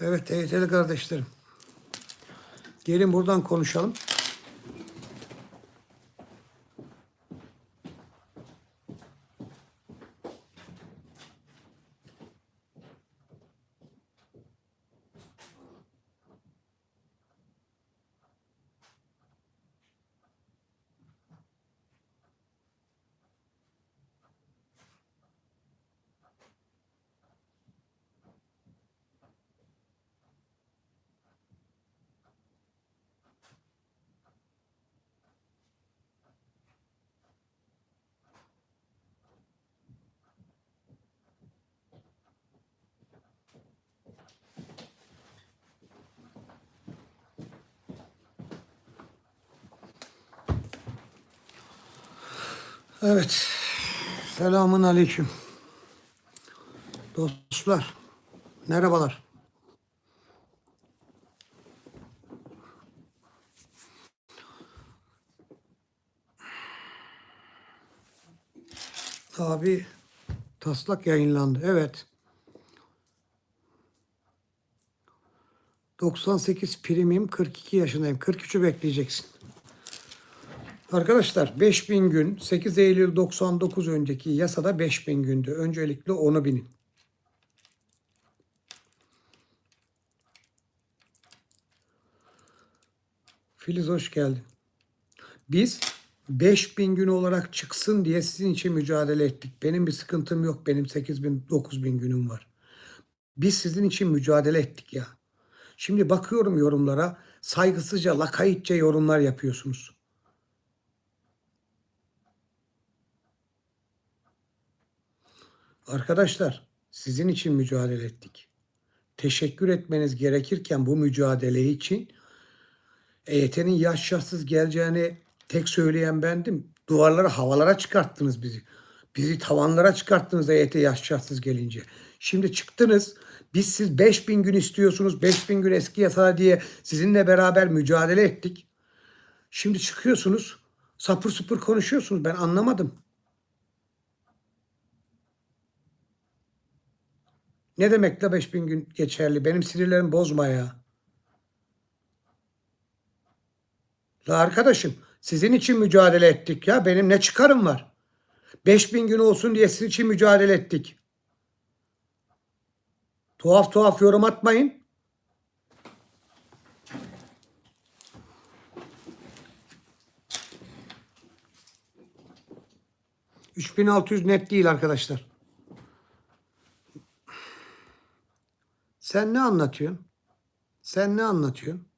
Evet TYT'li kardeşlerim. Gelin buradan konuşalım. Evet. Selamun aleyküm. Dostlar. Merhabalar. Abi taslak yayınlandı. Evet. 98 primim 42 yaşındayım. 43'ü bekleyeceksin. Arkadaşlar 5000 gün 8 Eylül 99 önceki yasada 5000 gündü. Öncelikle onu binin. Filiz hoş geldin. Biz 5000 gün olarak çıksın diye sizin için mücadele ettik. Benim bir sıkıntım yok. Benim 8000 9000 günüm var. Biz sizin için mücadele ettik ya. Şimdi bakıyorum yorumlara saygısızca, lakaytça yorumlar yapıyorsunuz. Arkadaşlar sizin için mücadele ettik. Teşekkür etmeniz gerekirken bu mücadele için EYT'nin yaşsız geleceğini tek söyleyen bendim. Duvarlara havalara çıkarttınız bizi. Bizi tavanlara çıkarttınız EYT yaşsız gelince. Şimdi çıktınız. Biz siz 5000 gün istiyorsunuz. 5000 gün eski yasa diye sizinle beraber mücadele ettik. Şimdi çıkıyorsunuz. Sapır supır konuşuyorsunuz. Ben anlamadım. Ne demek la 5000 gün geçerli? Benim sinirlerimi bozma ya. La arkadaşım sizin için mücadele ettik ya. Benim ne çıkarım var? 5000 gün olsun diye sizin için mücadele ettik. Tuhaf tuhaf yorum atmayın. ...3600 net değil arkadaşlar. Sen ne anlatıyorsun? Sen ne anlatıyorsun?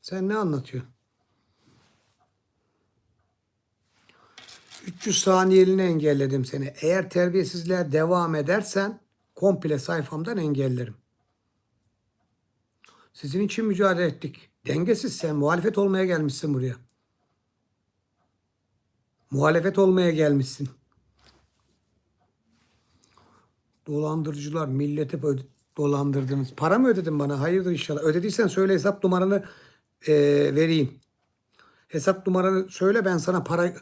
Sen ne anlatıyorsun? 300 saniyeliğine engelledim seni. Eğer terbiyesizliğe devam edersen komple sayfamdan engellerim. Sizin için mücadele ettik. Dengesiz sen muhalefet olmaya gelmişsin buraya. Muhalefet olmaya gelmişsin. Dolandırıcılar milleti dolandırdınız. Para mı ödedin bana? Hayırdır inşallah. Ödediysen söyle hesap numaranı e, vereyim. Hesap numaranı söyle ben sana para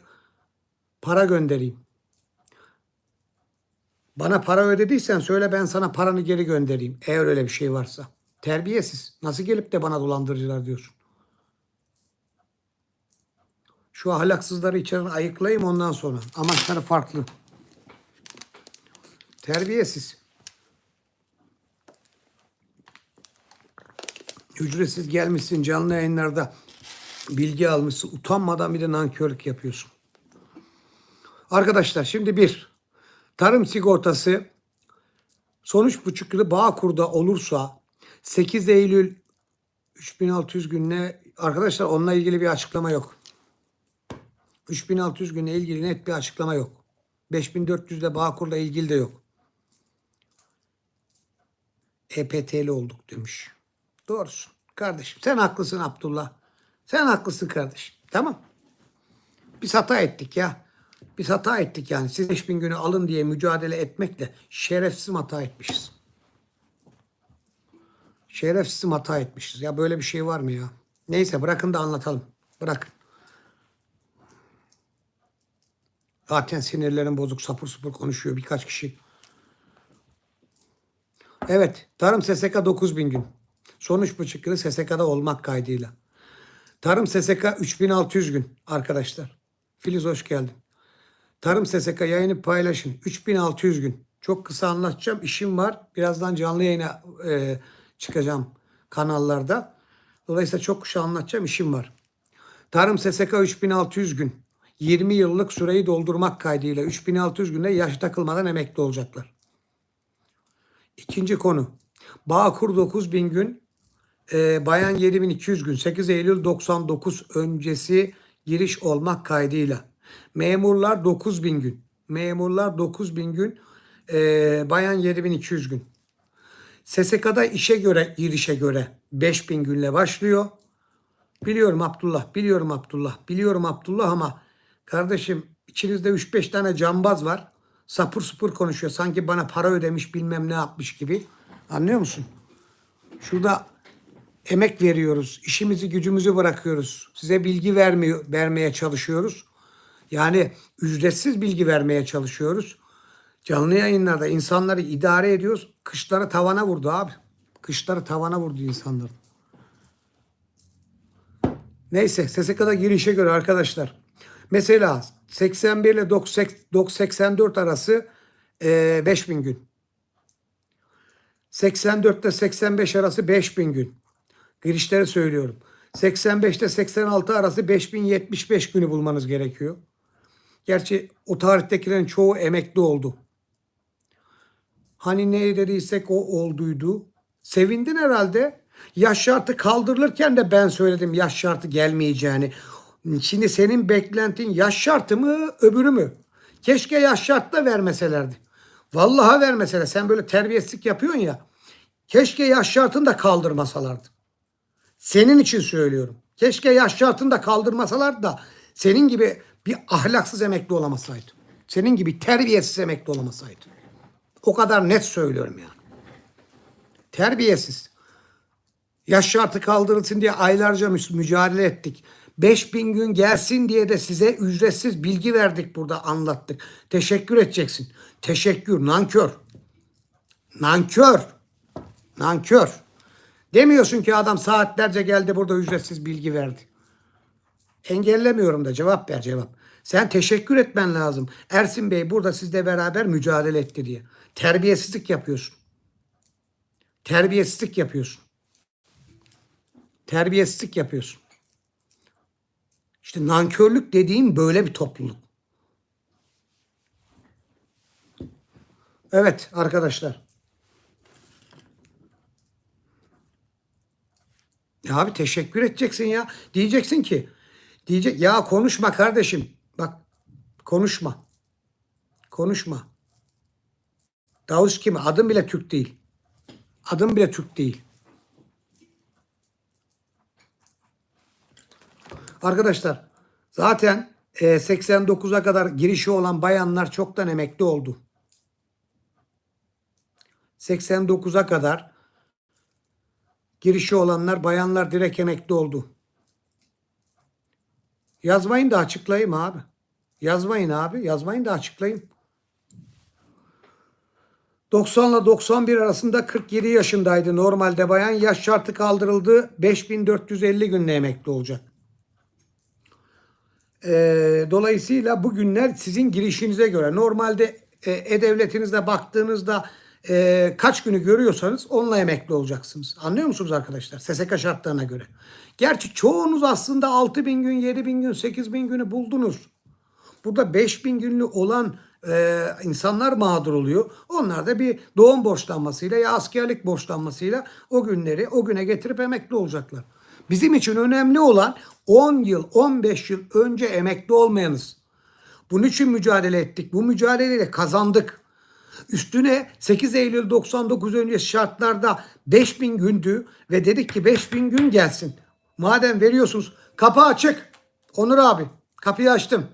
para göndereyim. Bana para ödediysen söyle ben sana paranı geri göndereyim. Eğer öyle bir şey varsa. Terbiyesiz. Nasıl gelip de bana dolandırıcılar diyorsun? Şu ahlaksızları içeriden ayıklayayım ondan sonra. Amaçları farklı. Terbiyesiz. Ücretsiz gelmişsin canlı yayınlarda bilgi almışsın. Utanmadan bir de nankörlük yapıyorsun. Arkadaşlar şimdi bir tarım sigortası sonuç buçuk yılı Bağkur'da olursa 8 Eylül 3600 günle arkadaşlar onunla ilgili bir açıklama yok. 3600 günle ilgili net bir açıklama yok. 5400 de Bağkur'la ilgili de yok. EPT'li olduk demiş. Doğrusun. Kardeşim sen haklısın Abdullah. Sen haklısın kardeşim. Tamam. Biz hata ettik ya. Biz hata ettik yani. Siz 5000 günü alın diye mücadele etmekle şerefsiz hata etmişiz. Şerefsiz hata etmişiz. Ya böyle bir şey var mı ya? Neyse bırakın da anlatalım. Bırakın. Zaten sinirlerim bozuk sapır sapır konuşuyor birkaç kişi. Evet. Tarım SSK 9000 gün. Son 3,5 yılı SSK'da olmak kaydıyla. Tarım SSK 3600 gün arkadaşlar. Filiz hoş geldin. Tarım SSK yayını paylaşın. 3600 gün. Çok kısa anlatacağım. İşim var. Birazdan canlı yayına e, çıkacağım kanallarda. Dolayısıyla çok kısa anlatacağım. işim var. Tarım SSK 3600 gün. 20 yıllık süreyi doldurmak kaydıyla 3600 günde yaş takılmadan emekli olacaklar. İkinci konu. Bağkur 9000 gün, e, Bayan 7200 gün, 8 Eylül 99 öncesi giriş olmak kaydıyla. Memurlar 9000 gün, memurlar 9000 gün, e, Bayan 7200 gün. SSK'da işe göre, girişe göre 5000 günle başlıyor. Biliyorum Abdullah, biliyorum Abdullah, biliyorum Abdullah ama kardeşim içinizde 3-5 tane cambaz var. Sapır supur konuşuyor. Sanki bana para ödemiş bilmem ne yapmış gibi. Anlıyor musun? Şurada emek veriyoruz. işimizi gücümüzü bırakıyoruz. Size bilgi vermiyor, vermeye çalışıyoruz. Yani ücretsiz bilgi vermeye çalışıyoruz. Canlı yayınlarda insanları idare ediyoruz. Kışları tavana vurdu abi. Kışları tavana vurdu insanlar. Neyse SSK'da girişe göre arkadaşlar. Mesela 81 ile 84 arası e, 5000 gün. 84 ile 85 arası 5000 gün. Girişleri söylüyorum. 85 ile 86 arası 5075 günü bulmanız gerekiyor. Gerçi o tarihtekilerin çoğu emekli oldu. Hani ne dediysek o olduydu. Sevindin herhalde. Yaş şartı kaldırılırken de ben söyledim yaş şartı gelmeyeceğini. Şimdi senin beklentin yaş şartı mı öbürü mü? Keşke yaş şartı da vermeselerdi. Vallahi vermeseler. Sen böyle terbiyesizlik yapıyorsun ya. Keşke yaş şartını da kaldırmasalardı. Senin için söylüyorum. Keşke yaş şartını da kaldırmasalardı da senin gibi bir ahlaksız emekli olamasaydı. Senin gibi terbiyesiz emekli olamasaydı. O kadar net söylüyorum yani. Terbiyesiz. Yaş şartı kaldırılsın diye aylarca mü- mücadele ettik. 5000 gün gelsin diye de size ücretsiz bilgi verdik burada anlattık. Teşekkür edeceksin. Teşekkür nankör. Nankör. Nankör. Demiyorsun ki adam saatlerce geldi burada ücretsiz bilgi verdi. Engellemiyorum da cevap ver cevap. Sen teşekkür etmen lazım. Ersin Bey burada sizle beraber mücadele etti diye. Terbiyesizlik yapıyorsun. Terbiyesizlik yapıyorsun. Terbiyesizlik yapıyorsun. İşte nankörlük dediğim böyle bir topluluk. Evet arkadaşlar. Ya abi teşekkür edeceksin ya. Diyeceksin ki diyecek ya konuşma kardeşim. Bak konuşma. Konuşma. Davus kimi? Adım bile Türk değil. Adım bile Türk değil. Arkadaşlar zaten e, 89'a kadar girişi olan bayanlar çoktan emekli oldu. 89'a kadar girişi olanlar bayanlar direkt emekli oldu. Yazmayın da açıklayayım abi. Yazmayın abi. Yazmayın da açıklayayım. 90 ile 91 arasında 47 yaşındaydı. Normalde bayan yaş şartı kaldırıldı. 5450 günle emekli olacak. Ee, dolayısıyla bu günler sizin girişinize göre. Normalde e, E-Devletinizde baktığınızda e, kaç günü görüyorsanız onunla emekli olacaksınız. Anlıyor musunuz arkadaşlar? SSK şartlarına göre. Gerçi çoğunuz aslında 6 bin gün, 7 bin gün, 8 bin günü buldunuz. Burada 5000 günlük olan e, insanlar mağdur oluyor. Onlar da bir doğum borçlanmasıyla ya askerlik borçlanmasıyla o günleri o güne getirip emekli olacaklar. Bizim için önemli olan 10 yıl, 15 yıl önce emekli olmayanız. Bunun için mücadele ettik. Bu mücadeleyle kazandık. Üstüne 8 Eylül 99 öncesi şartlarda 5000 gündü ve dedik ki 5000 gün gelsin. Madem veriyorsunuz kapı açık. Onur abi kapıyı açtım.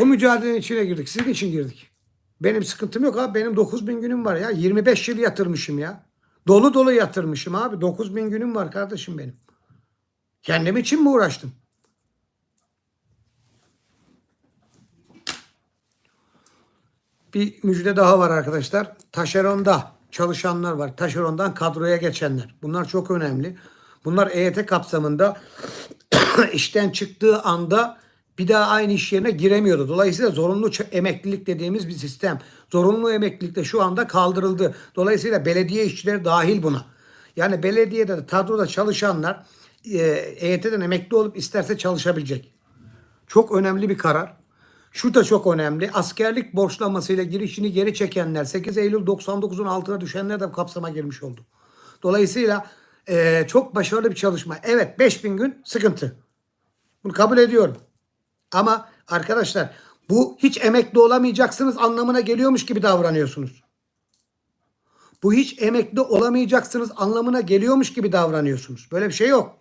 O mücadelenin içine girdik. Sizin için girdik. Benim sıkıntım yok abi. Benim 9000 günüm var ya. 25 yıl yatırmışım ya. Dolu dolu yatırmışım abi. 9 bin günüm var kardeşim benim. Kendim için mi uğraştım? Bir müjde daha var arkadaşlar. Taşeron'da çalışanlar var. Taşeron'dan kadroya geçenler. Bunlar çok önemli. Bunlar EYT kapsamında işten çıktığı anda bir daha aynı iş yerine giremiyordu. Dolayısıyla zorunlu emeklilik dediğimiz bir sistem. Zorunlu emeklilik de şu anda kaldırıldı. Dolayısıyla belediye işçileri dahil buna. Yani belediyede de kadroda çalışanlar e, EYT'den emekli olup isterse çalışabilecek. Çok önemli bir karar. Şu da çok önemli. Askerlik borçlanmasıyla girişini geri çekenler 8 Eylül 99'un altına düşenler de kapsama girmiş oldu. Dolayısıyla eee, çok başarılı bir çalışma. Evet 5000 gün sıkıntı. Bunu kabul ediyorum. Ama arkadaşlar bu hiç emekli olamayacaksınız anlamına geliyormuş gibi davranıyorsunuz. Bu hiç emekli olamayacaksınız anlamına geliyormuş gibi davranıyorsunuz. Böyle bir şey yok.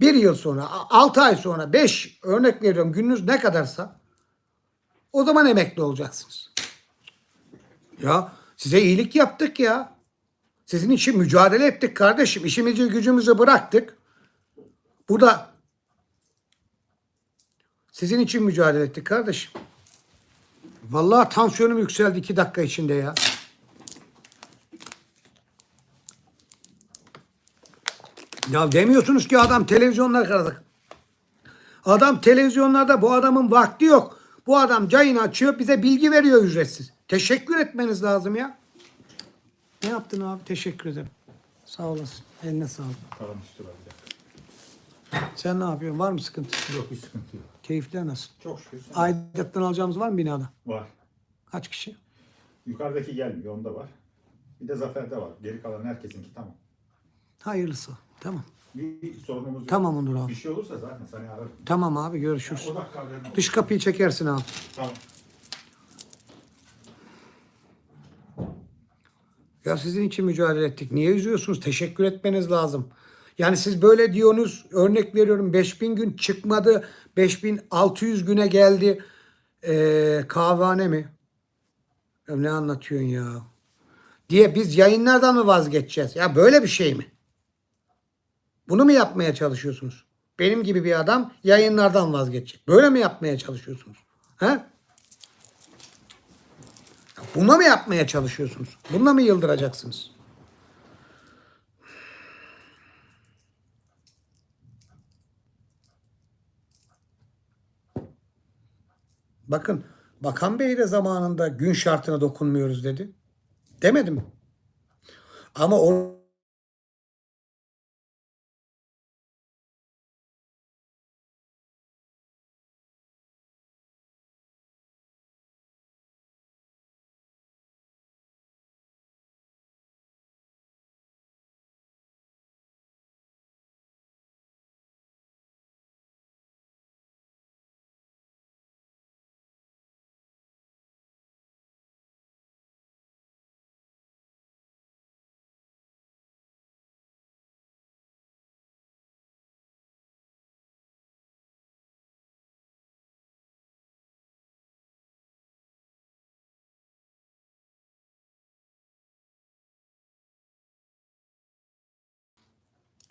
Bir yıl sonra, altı ay sonra, beş örnek veriyorum gününüz ne kadarsa o zaman emekli olacaksınız. Ya size iyilik yaptık ya. Sizin için mücadele ettik kardeşim. İşimizi gücümüzü bıraktık. Burada sizin için mücadele ettik kardeşim. Vallahi tansiyonum yükseldi iki dakika içinde ya. Ya demiyorsunuz ki adam televizyonlar karadık. Adam televizyonlarda bu adamın vakti yok. Bu adam cayını açıyor bize bilgi veriyor ücretsiz. Teşekkür etmeniz lazım ya. Ne yaptın abi? Teşekkür ederim. Sağ olasın. Eline sağlık. Kalan üstü var bir dakika. Sen ne yapıyorsun? Var mı sıkıntı? Yok bir sıkıntı yok. Keyifler nasıl? Çok şükür. Aidattan alacağımız var mı binada? Var. Kaç kişi? Yukarıdaki gelmiyor onda var. Bir de Zafer'de var. Geri kalan herkesinki tamam. Hayırlısı. Tamam. Bir sorunumuz yok. Tamam Onur abi. Bir şey olursa zaten seni ararım. Tamam abi görüşürüz. O dakika haberin olur. Dış kapıyı çekersin abi. Tamam. Ya sizin için mücadele ettik. Niye üzüyorsunuz? Teşekkür etmeniz lazım. Yani siz böyle diyorsunuz. Örnek veriyorum 5000 gün çıkmadı. 5600 güne geldi. Ee, kahvehane mi? Ne anlatıyorsun ya? Diye biz yayınlardan mı vazgeçeceğiz? Ya böyle bir şey mi? Bunu mu yapmaya çalışıyorsunuz? Benim gibi bir adam yayınlardan vazgeçecek. Böyle mi yapmaya çalışıyorsunuz? He? Buna mı yapmaya çalışıyorsunuz? Bununla mı yıldıracaksınız? Bakın Bakan Bey de zamanında gün şartına dokunmuyoruz dedi. Demedi mi? Ama o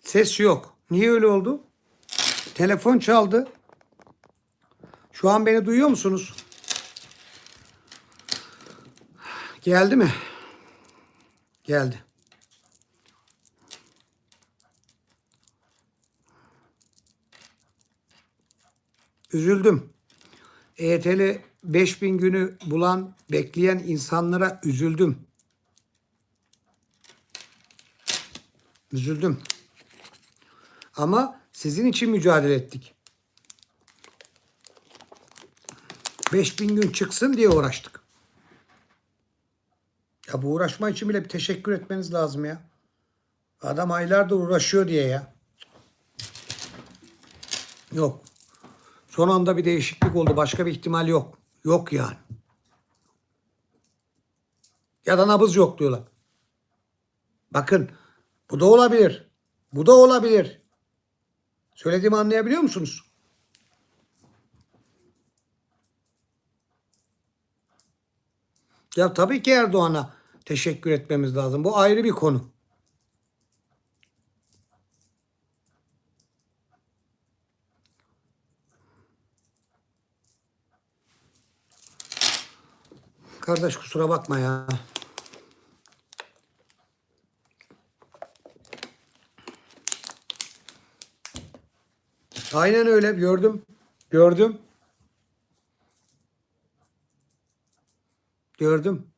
ses yok. Niye öyle oldu? Telefon çaldı. Şu an beni duyuyor musunuz? Geldi mi? Geldi. Üzüldüm. EYT'li 5000 günü bulan, bekleyen insanlara üzüldüm. Üzüldüm. Ama sizin için mücadele ettik. 5000 gün çıksın diye uğraştık. Ya bu uğraşma için bile bir teşekkür etmeniz lazım ya. Adam aylardır uğraşıyor diye ya. Yok. Son anda bir değişiklik oldu. Başka bir ihtimal yok. Yok yani. Ya da nabız yok diyorlar. Bakın bu da olabilir. Bu da olabilir. Söylediğimi anlayabiliyor musunuz? Ya tabii ki Erdoğan'a teşekkür etmemiz lazım. Bu ayrı bir konu. kardeş kusura bakma ya. Aynen öyle gördüm. Gördüm. Gördüm.